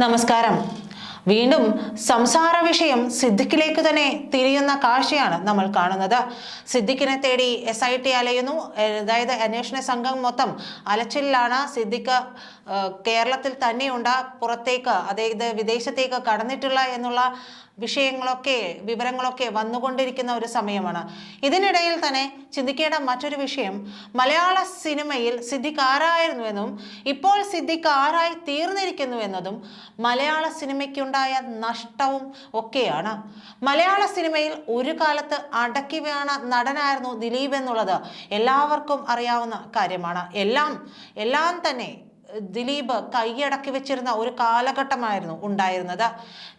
നമസ്കാരം. വീണ്ടും സംസാര വിഷയം സിദ്ദിഖിലേക്ക് തന്നെ തിരിയുന്ന കാഴ്ചയാണ് നമ്മൾ കാണുന്നത്. സിദ്ദിഖിനെ തേടി എസ് ഐ ടി അലയുന്നു. അതായത് അന്വേഷണ സംഘം മൊത്തം അലച്ചിലാണ് സിദ്ദിഖ് കേരളത്തിൽ തന്നെയുണ്ട്. പുറത്തേക്ക് അതായത് വിദേശത്തേക്ക് കടന്നിട്ടുള്ള എന്നുള്ള വിഷയങ്ങളൊക്കെ വിവരങ്ങളൊക്കെ വന്നുകൊണ്ടിരിക്കുന്ന ഒരു സമയമാണ്. ഇതിനിടയിൽ തന്നെ ചിന്തിക്കേണ്ട മറ്റൊരു വിഷയം മലയാള സിനിമയിൽ സിദ്ദിഖ് ആരായിരുന്നുവെന്നും ഇപ്പോൾ സിദ്ദിഖ് ആരായി തീർന്നിരിക്കുന്നു എന്നതും മലയാള സിനിമയ്ക്കുണ്ടായ നഷ്ടവും ഒക്കെയാണ്. മലയാള സിനിമയിൽ ഒരു കാലത്ത് അടക്കി വീണ നടനായിരുന്നു ദിലീപ് എന്നുള്ളത് എല്ലാവർക്കും അറിയാവുന്ന കാര്യമാണ്. എല്ലാം എല്ലാം തന്നെ ദിലീപ് കൈയടക്കി വെച്ചിരുന്ന ഒരു കാലഘട്ടമായിരുന്നു ഉണ്ടായിരുന്നത്.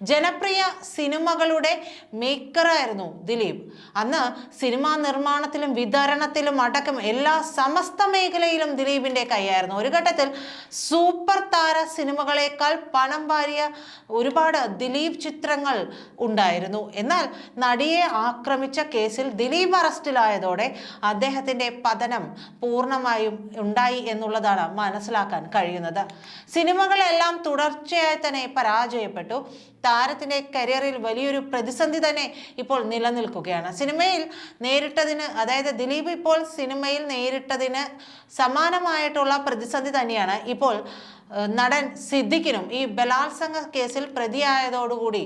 ജനപ്രിയ സിനിമകളുടെ മേക്കറായിരുന്നു ദിലീപ്. അന്ന് സിനിമാ നിർമ്മാണത്തിലും വിതരണത്തിലും അടക്കം എല്ലാ സമസ്ത മേഖലയിലും ദിലീപിന്റെ കൈയായിരുന്നു. ഒരു ഘട്ടത്തിൽ സൂപ്പർ താര സിനിമകളേക്കാൾ പണം വാരിയ ഒരുപാട് ദിലീപ് ചിത്രങ്ങൾ ഉണ്ടായിരുന്നു. എന്നാൽ നടിയെ ആക്രമിച്ച കേസിൽ ദിലീപ് അറസ്റ്റിലായതോടെ അദ്ദേഹത്തിന്റെ പതനം പൂർണമായും ഉണ്ടായി എന്നുള്ളതാണ് മനസ്സിലാക്കാൻ സിനിമകളെല്ലാം തുടർച്ചയായി തന്നെ പരാജയപ്പെട്ടു. താരത്തിന്റെ കരിയറിൽ വലിയൊരു പ്രതിസന്ധി തന്നെ ഇപ്പോൾ നിലനിൽക്കുകയാണ്. സിനിമയിൽ നേരിട്ടതിന് അതായത് ദിലീപ് ഇപ്പോൾ സിനിമയിൽ നേരിട്ടതിന് സമാനമായിട്ടുള്ള പ്രതിസന്ധി തന്നെയാണ്. ഇപ്പോൾ നടൻ സിദ്ദിഖിനും ഈ ബലാത്സംഗ കേസിൽ പ്രതിയായതോടുകൂടി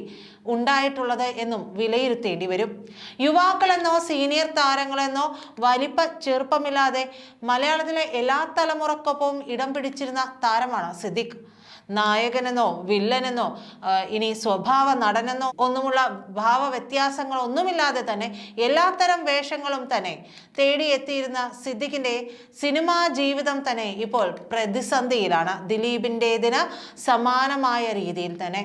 ഉണ്ടായിട്ടുള്ളത് എന്നും വിലയിരുത്തേണ്ടി വരും യുവാക്കളെന്നോ സീനിയർ താരങ്ങളെന്നോ വലിപ്പ ചെറുപ്പമില്ലാതെ മലയാളത്തിലെ എല്ലാ തലമുറക്കൊപ്പവും ഇടം പിടിച്ചിരുന്ന താരമാണ് സിദ്ദിഖ്. നായകനെന്നോ വില്ലനെന്നോ ഇനി സ്വഭാവ നടനെന്നോ ഒന്നുമുള്ള ഭാവ വ്യത്യാസങ്ങളൊന്നുമില്ലാതെ തന്നെ എല്ലാത്തരം വേഷങ്ങളും തന്നെ തേടിയെത്തിയിരുന്ന സിദ്ദിഖിന്റെ സിനിമാ ജീവിതം തന്നെ ഇപ്പോൾ പ്രതിസന്ധിയിലാണ്. ദിലീപിന്റേതിന് സമാനമായ രീതിയിൽ തന്നെ.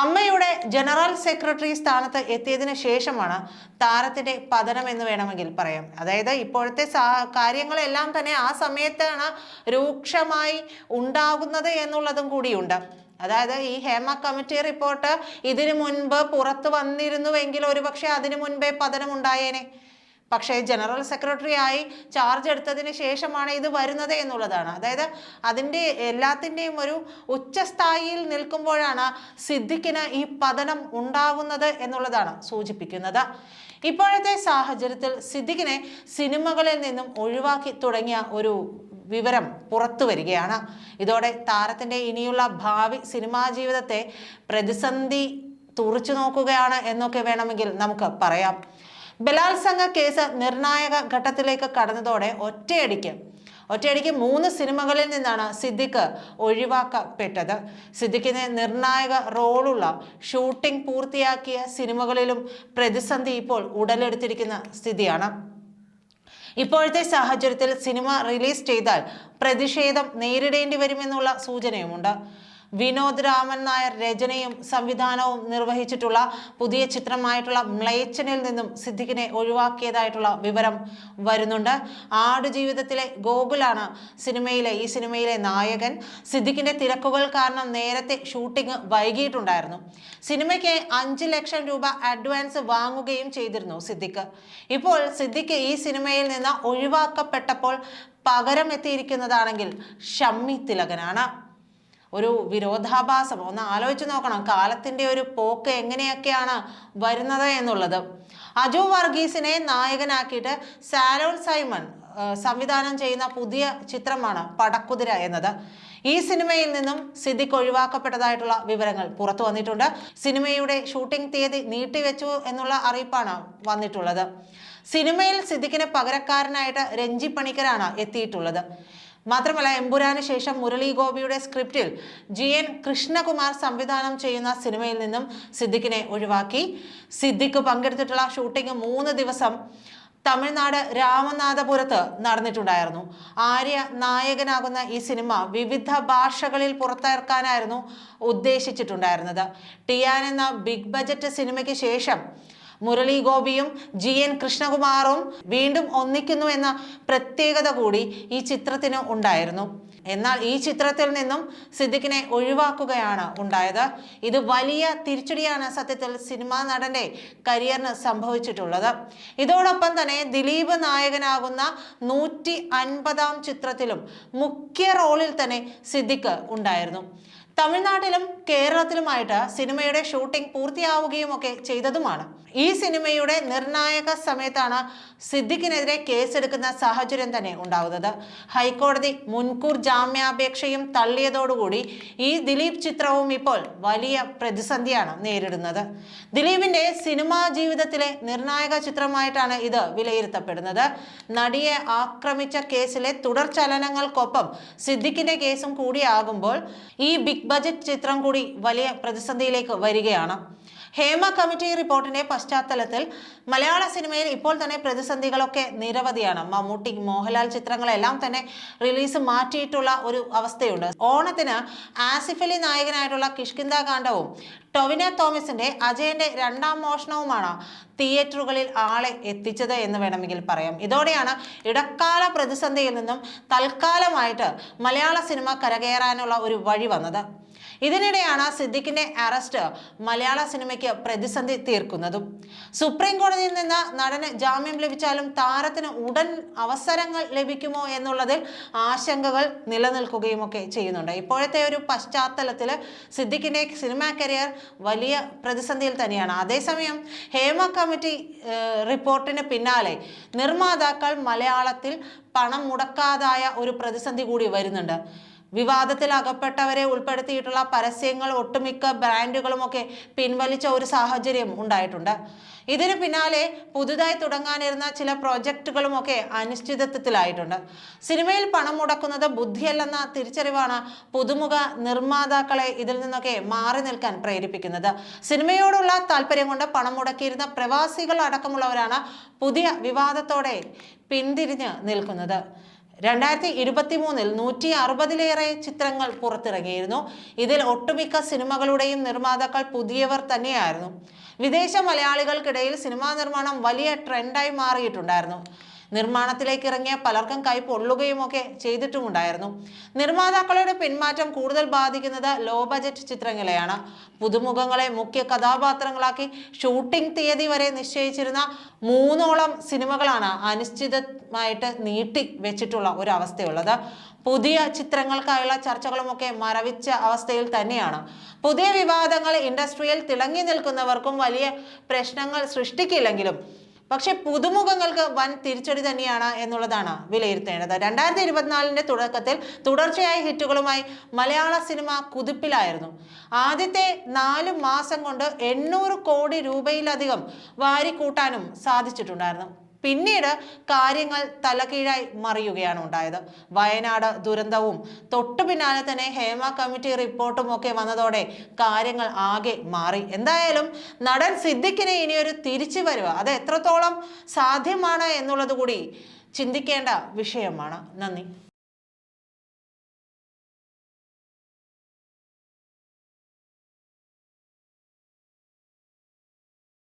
അമ്മയുടെ ജനറൽ സെക്രട്ടറി സ്ഥാനത്ത് എത്തിയതിന് ശേഷമാണ് താരത്തിന്റെ പതനം എന്ന് വേണമെങ്കിൽ പറയാം. അതായത് ഇപ്പോഴത്തെ കാര്യങ്ങളെല്ലാം തന്നെ ആ സമയത്താണ് രൂക്ഷമായി ഉണ്ടാകുന്നത് എന്നുള്ളതും കൂടിയുണ്ട്. അതായത് ഈ ഹേമ കമ്മിറ്റി റിപ്പോർട്ട് ഇതിനു മുൻപ് പുറത്തു വന്നിരുന്നുവെങ്കിൽ ഒരുപക്ഷെ അതിനു മുൻപേ പതനം ഉണ്ടായേനെ പക്ഷേ ജനറൽ സെക്രട്ടറി ആയി ചാർജ് എടുത്തതിന് ശേഷമാണ് ഇത് വരുന്നത് എന്നുള്ളതാണ്. അതായത് അതിന്റെ എല്ലാത്തിന്റെയും ഒരു ഉച്ചസ്ഥായിയിൽ നിൽക്കുമ്പോഴാണ് സിദ്ദിഖിന് ഈ പതനം ഉണ്ടാവുന്നത് എന്നുള്ളതാണ് സൂചിപ്പിക്കുന്നത്. ഇപ്പോഴത്തെ സാഹചര്യത്തിൽ സിദ്ദിഖിനെ സിനിമകളിൽ നിന്നും ഒഴിവാക്കി തുടങ്ങിയ ഒരു വിവരം പുറത്തു വരികയാണ്. ഇതോടെ താരത്തിന്റെ ഇനിയുള്ള ഭാവി സിനിമാ ജീവിതത്തെ പ്രതിസന്ധി തുറച്ചു നോക്കുകയാണ് എന്നൊക്കെ വേണമെങ്കിൽ നമുക്ക് പറയാം. ബലാത്സംഗ കേസ് നിർണായക ഘട്ടത്തിലേക്ക് കടന്നതോടെ ഒറ്റയടിക്ക് ഒറ്റയടിക്ക് മൂന്ന് സിനിമകളിൽ നിന്നാണ് സിദ്ദിഖ് ഒഴിവാക്കപ്പെട്ടത്. സിദ്ദിഖിന് നിർണായക റോളുള്ള ഷൂട്ടിംഗ് പൂർത്തിയാക്കിയ സിനിമകളിലും പ്രതിസന്ധി ഇപ്പോൾ ഉടലെടുത്തിരിക്കുന്ന സ്ഥിതിയാണ്. ഇപ്പോഴത്തെ സാഹചര്യത്തിൽ സിനിമ റിലീസ് ചെയ്താൽ പ്രതിഷേധം നേരിടേണ്ടി വരുമെന്നുള്ള സൂചനയുമുണ്ട്. വിനോദ് രാമൻ നായർ രചനയും സംവിധാനവും നിർവഹിച്ചിട്ടുള്ള പുതിയ ചിത്രമായിട്ടുള്ള മ്ലേച്ഛനിൽ നിന്നും സിദ്ദിഖിനെ ഒഴിവാക്കിയതായിട്ടുള്ള വിവരം വരുന്നുണ്ട്. ആടുജീവിതത്തിലെ ഗോകുലാണ് സിനിമയിലെ ഈ സിനിമയിലെ നായകൻ. സിദ്ദിഖിന്റെ തിരക്കുകൾ കാരണം നേരത്തെ ഷൂട്ടിംഗ് വൈകിയിട്ടുണ്ടായിരുന്നു. സിനിമയ്ക്ക് അഞ്ച് ലക്ഷം രൂപ അഡ്വാൻസ് വാങ്ങുകയും ചെയ്തിരുന്നു സിദ്ദിഖ് ഇപ്പോൾ സിദ്ദിഖ് ഈ സിനിമയിൽ നിന്ന് ഒഴിവാക്കപ്പെട്ടപ്പോൾ പകരം എത്തിയിരിക്കുന്നതാണെങ്കിൽ ഷമ്മി തിലകനാണ്. ഒരു വിരോധാഭാസം. ഒന്ന് ആലോചിച്ച് നോക്കണം. കാലത്തിന്റെ ഒരു പോക്ക് എങ്ങനെയൊക്കെയാണ് വരുന്നത് എന്നുള്ളത്. അജു വർഗീസിനെ നായകനാക്കിയിട്ട് സാലോൺ സൈമൺ സംവിധാനം ചെയ്യുന്ന പുതിയ ചിത്രമാണ് പടക്കുതിര എന്നത്. ഈ സിനിമയിൽ നിന്നും സിദ്ദിഖ് ഒഴിവാക്കപ്പെട്ടതായിട്ടുള്ള വിവരങ്ങൾ പുറത്തു വന്നിട്ടുണ്ട്. സിനിമയുടെ ഷൂട്ടിംഗ് തീയതി നീട്ടിവെച്ചു എന്നുള്ള അറിയിപ്പാണ് വന്നിട്ടുള്ളത്. സിനിമയിൽ സിദ്ദിഖിന് പകരക്കാരനായിട്ട് രഞ്ജി പണിക്കരാണ് എത്തിയിട്ടുള്ളത്. മാത്രമല്ല എമ്പുരാന് ശേഷം മുരളി ഗോപിയുടെ സ്ക്രിപ്റ്റിൽ ജി എൻ കൃഷ്ണകുമാർ സംവിധാനം ചെയ്യുന്ന സിനിമയിൽ നിന്നും സിദ്ദിഖിനെ ഒഴിവാക്കി. സിദ്ദിഖ് പങ്കെടുത്തിട്ടുള്ള ഷൂട്ടിംഗ് മൂന്ന് ദിവസം തമിഴ്നാട് രാമനാഥപുരത്ത് നടന്നിട്ടുണ്ടായിരുന്നു. ആര്യ നായകനാകുന്ന ഈ സിനിമ വിവിധ ഭാഷകളിൽ പുറത്തിറക്കാനായിരുന്നു ഉദ്ദേശിച്ചിട്ടുണ്ടായിരുന്നത്. ടിയാൻ എന്ന ബിഗ് ബജറ്റ് സിനിമയ്ക്ക് ശേഷം മുരളി ഗോപിയും ജി എൻ കൃഷ്ണകുമാറും വീണ്ടും ഒന്നിക്കുന്നു എന്ന പ്രത്യേകത കൂടി ഈ ചിത്രത്തിന് ഉണ്ടായിരുന്നു. എന്നാൽ ഈ ചിത്രത്തിൽ നിന്നും സിദ്ദിഖിനെ ഒഴിവാക്കുകയാണ് ഉണ്ടായത്. ഇത് വലിയ തിരിച്ചടിയാണ് സത്യത്തിൽ സിനിമാ നടന്റെ കരിയറിന് സംഭവിച്ചിട്ടുള്ളത്. ഇതോടൊപ്പം തന്നെ ദിലീപ് നായകനാകുന്ന നൂറ്റി അൻപതാം ചിത്രത്തിലും മുഖ്യ റോളിൽ തന്നെ സിദ്ദിഖ് ഉണ്ടായിരുന്നു. തമിഴ്നാട്ടിലും കേരളത്തിലുമായിട്ട് സിനിമയുടെ ഷൂട്ടിംഗ് പൂർത്തിയാവുകയും ഒക്കെ ചെയ്തതുമാണ്. ഈ സിനിമയുടെ നിർണായക സമയത്താണ് സിദ്ദിഖിനെതിരെ കേസെടുക്കുന്ന സാഹചര്യം തന്നെ ഉണ്ടാകുന്നത് ഹൈക്കോടതി മുൻകൂർ ജാമ്യാപേക്ഷയും തള്ളിയതോടുകൂടി ഈ ദിലീപ് ചിത്രവും ഇപ്പോൾ വലിയ പ്രതിസന്ധിയാണ് നേരിടുന്നത്. ദിലീപിന്റെ സിനിമാ ജീവിതത്തിലെ നിർണായക ചിത്രമായിട്ടാണ് ഇത് വിലയിരുത്തപ്പെടുന്നത്. നടിയെ ആക്രമിച്ച കേസിലെ തുടർ ചലനങ്ങൾക്കൊപ്പം സിദ്ദിഖിന്റെ കേസും കൂടിയാകുമ്പോൾ ഈ ബിഗ് ബജറ്റ് ചിത്രം കൂടി വലിയ പ്രതിസന്ധിയിലേക്ക് വരികയാണ്. ഹേമ കമ്മിറ്റി റിപ്പോർട്ടിന്റെ പശ്ചാത്തലത്തിൽ മലയാള സിനിമയിൽ ഇപ്പോൾ തന്നെ പ്രതിസന്ധികളൊക്കെ നിരവധിയാണ്. മമ്മൂട്ടി മോഹൻലാൽ ചിത്രങ്ങളെല്ലാം തന്നെ റിലീസ് മാറ്റിയിട്ടുള്ള ഒരു അവസ്ഥയുണ്ട്. ഓണത്തിന് ആസിഫലി നായകനായിട്ടുള്ള കിഷ്കിന്ദ കാണ്ഡവും ടൊവിന തോമസിന്റെ അജയന്റെ രണ്ടാം മോഷണവുമാണ് തിയേറ്ററുകളിൽ ആളെ എത്തിച്ചത് എന്ന് വേണമെങ്കിൽ പറയാം. ഇതോടെയാണ് ഇടക്കാല പ്രതിസന്ധിയിൽ നിന്നും തൽക്കാലമായിട്ട് മലയാള സിനിമ കരകയറാനുള്ള ഒരു വഴി വന്നത്. ഇതിനിടെയാണ് സിദ്ദിഖിന്റെ അറസ്റ്റ് മലയാള സിനിമയ്ക്ക് പ്രതിസന്ധി തീർക്കുന്നതും. സുപ്രീം കോടതിയിൽ നിന്ന് നടന് ജാമ്യം ലഭിച്ചാലും താരത്തിന് ഉടൻ അവസരങ്ങൾ ലഭിക്കുമോ എന്നുള്ളതിൽ ആശങ്കകൾ നിലനിൽക്കുകയും ഒക്കെ ചെയ്യുന്നുണ്ട്. ഇപ്പോഴത്തെ ഒരു പശ്ചാത്തലത്തിൽ സിദ്ദിഖിന്റെ സിനിമാ കരിയർ വലിയ പ്രതിസന്ധിയിൽ തന്നെയാണ്. അതേസമയം ഹേമ കമ്മിറ്റി റിപ്പോർട്ടിന് പിന്നാലെ നിർമ്മാതാക്കൾ മലയാളത്തിൽ പണം മുടക്കാതായ ഒരു പ്രതിസന്ധി കൂടി വരുന്നുണ്ട്. വിവാദത്തിൽ അകപ്പെട്ടവരെ ഉൾപ്പെടുത്തിയിട്ടുള്ള പരസ്യങ്ങൾ ഒട്ടുമിക്ക ബ്രാൻഡുകളുമൊക്കെ പിൻവലിച്ച ഒരു സാഹചര്യം ഉണ്ടായിട്ടുണ്ട്. ഇതിന് പിന്നാലെ പുതുതായി തുടങ്ങാനിരുന്ന ചില പ്രോജക്റ്റുകളുമൊക്കെ അനിശ്ചിതത്വത്തിലായിട്ടുണ്ട്. സിനിമയിൽ പണം മുടക്കുന്നത് ബുദ്ധിയല്ലെന്ന തിരിച്ചറിവാണ് പുതുമുഖ നിർമ്മാതാക്കളെ ഇതിൽ നിന്നൊക്കെ മാറി നിൽക്കാൻ പ്രേരിപ്പിക്കുന്നത്. സിനിമയോടുള്ള താല്പര്യം കൊണ്ട് പണം മുടക്കിയിരുന്ന പ്രവാസികൾ അടക്കമുള്ളവരാണ് പുതിയ വിവാദത്തോടെ പിന്തിരിഞ്ഞ് നിൽക്കുന്നത്. രണ്ടായിരത്തി ഇരുപത്തി മൂന്നിൽ നൂറ്റി അറുപതിലേറെ ചിത്രങ്ങൾ പുറത്തിറങ്ങിയിരുന്നു. ഇതിൽ ഒട്ടുമിക്ക സിനിമകളുടെയും നിർമ്മാതാക്കൾ പുതിയവർ തന്നെയായിരുന്നു. വിദേശ മലയാളികൾക്കിടയിൽ സിനിമാ നിർമ്മാണം വലിയ ട്രെൻഡായി മാറിയിട്ടുണ്ടായിരുന്നു. നിർമ്മാണത്തിലേക്ക് ഇറങ്ങിയ പലർക്കും കൈ പൊള്ളുകയും ഒക്കെ ചെയ്തിട്ടുമുണ്ടായിരുന്നു. നിർമ്മാതാക്കളുടെ പിന്മാറ്റം കൂടുതൽ ബാധിക്കുന്നത് ലോ ബജറ്റ് ചിത്രങ്ങളെയാണ്. പുതുമുഖങ്ങളെ മുഖ്യ കഥാപാത്രങ്ങളാക്കി ഷൂട്ടിംഗ് തീയതി വരെ നിശ്ചയിച്ചിരുന്ന മൂന്നോളം സിനിമകളാണ് അനിശ്ചിതമായിട്ട് നീട്ടി വെച്ചിട്ടുള്ള ഒരു പുതിയ ചിത്രങ്ങൾക്കായുള്ള ചർച്ചകളുമൊക്കെ മരവിച്ച അവസ്ഥയിൽ തന്നെയാണ്. പുതിയ വിവാദങ്ങൾ ഇൻഡസ്ട്രിയിൽ തിളങ്ങി നിൽക്കുന്നവർക്കും വലിയ പ്രശ്നങ്ങൾ സൃഷ്ടിക്കില്ലെങ്കിലും പക്ഷെ പുതുമുഖങ്ങൾക്ക് വൻ തിരിച്ചടി തന്നെയാണ് എന്നുള്ളതാണ് വിലയിരുത്തേണ്ടത്. രണ്ടായിരത്തി ഇരുപത്തിനാലിന്റെ തുടക്കത്തിൽ തുടർച്ചയായ ഹിറ്റുകളുമായി മലയാള സിനിമ കുതിപ്പിലായിരുന്നു. ആദ്യത്തെ നാല് മാസം കൊണ്ട് എണ്ണൂറ് കോടി രൂപയിലധികം വാരിക്കൂട്ടാനും സാധിച്ചിട്ടുണ്ടായിരുന്നു. പിന്നീട് കാര്യങ്ങൾ തലകീഴായി മറിയുകയാണ് ഉണ്ടായത്. വയനാട് ദുരന്തവും തൊട്ടു പിന്നാലെ തന്നെ ഹേമ കമ്മിറ്റി റിപ്പോർട്ടും ഒക്കെ വന്നതോടെ കാര്യങ്ങൾ ആകെ മാറി. എന്തായാലും നടൻ സിദ്ദിഖിന് ഇനിയൊരു തിരിച്ചു വരിക അത് എത്രത്തോളം സാധ്യമാണ് എന്നുള്ളത് കൂടി ചിന്തിക്കേണ്ട വിഷയമാണ്. നന്ദി.